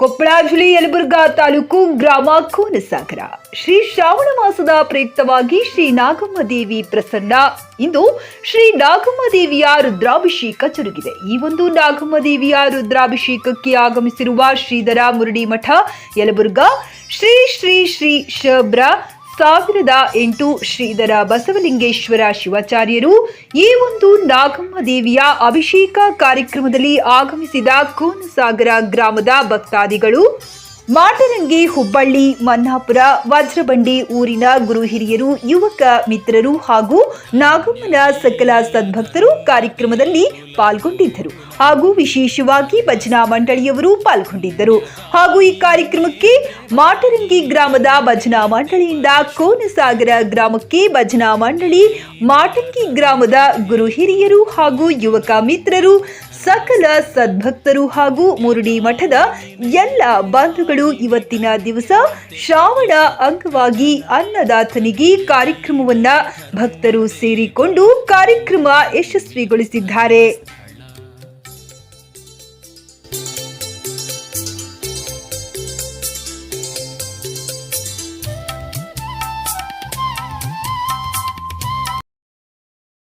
ಕೊಪ್ಪಳ ಜಿಲ್ಲೆ ಯಲಬುರ್ಗಾ ತಾಲೂಕು ಗ್ರಾಮ ಕೋನಸಾಗರ. ಶ್ರೀ ಶ್ರಾವಣ ಮಾಸದ ಪ್ರಯುಕ್ತವಾಗಿ ಶ್ರೀ ನಾಗಮ್ಮ ದೇವಿ ಪ್ರಸನ್ನ. ಇಂದು ಶ್ರೀ ನಾಗಮ್ಮ ದೇವಿಯ ರುದ್ರಾಭಿಷೇಕ ಜರುಗಿದೆ. ಈ ಒಂದು ನಾಗಮ್ಮ ದೇವಿಯ ರುದ್ರಾಭಿಷೇಕಕ್ಕೆ ಆಗಮಿಸಿರುವ ಶ್ರೀಧರ ಮುರುಡಿ ಮಠ, ಯಲಬುರ್ಗಾ. ಶ್ರೀ ಶ್ರೀ ಶ್ರೀ ಶಬ್ರ ಸಾವಿರದ ಎಂಟು ಶ್ರೀಧರ ಬಸವಲಿಂಗೇಶ್ವರ ಶಿವಾಚಾರ್ಯರು ಈ ಒಂದು ನಾಗಮ್ಮ ದೇವಿಯ ಅಭಿಷೇಕ ಕಾರ್ಯಕ್ರಮದಲ್ಲಿ ಆಗಮಿಸಿದ ಕೋನಸಾಗರ ಗ್ರಾಮದ ಭಕ್ತಾದಿಗಳು ಮಾಟರಂಗಿ ಹುಬ್ಬಳ್ಳಿ, ಮನ್ನಾಪುರ, ವಜ್ರಬಂಡಿ ಊರಿನ ಗುರು ಹಿರಿಯರು, ಯುವಕ ಮಿತ್ರರು ಹಾಗೂ ನಾಗಮ್ಮನ ಸಕಲ ಸದ್ಭಕ್ತರು ಕಾರ್ಯಕ್ರಮದಲ್ಲಿ ಪಾಲ್ಗೊಂಡಿದ್ದರು. ಹಾಗೂ ವಿಶೇಷವಾಗಿ ಭಜನಾ ಮಂಡಳಿಯವರು ಪಾಲ್ಗೊಂಡಿದ್ದರು. ಹಾಗೂ ಈ ಕಾರ್ಯಕ್ರಮಕ್ಕೆ ಮಾಟರಂಗಿ ಗ್ರಾಮದ ಭಜನಾ ಮಂಡಳಿಯಿಂದ ಕೋನಸಾಗರ ಗ್ರಾಮಕ್ಕೆ ಭಜನಾ ಮಂಡಳಿ ಮಾಟಂಗಿ ಗ್ರಾಮದ ಗುರು ಹಿರಿಯರು ಹಾಗೂ ಯುವಕ ಮಿತ್ರರು, ಸಕಲ ಸದ್ಭಕ್ತರು ಹಾಗೂ ಮುರುಡಿ ಮಠದ ಎಲ್ಲ ಬಂಧುಗಳು ಇವತ್ತಿನ ದಿವಸ ಶ್ರಾವಣ ಅಂಗವಾಗಿ ಅನ್ನದಾತನಿಗೆ ಕಾರ್ಯಕ್ರಮವನ್ನ ಭಕ್ತರು ಸೇರಿಕೊಂಡು ಕಾರ್ಯಕ್ರಮ ಯಶಸ್ವಿಗೊಳಿಸಿದ್ದಾರೆ.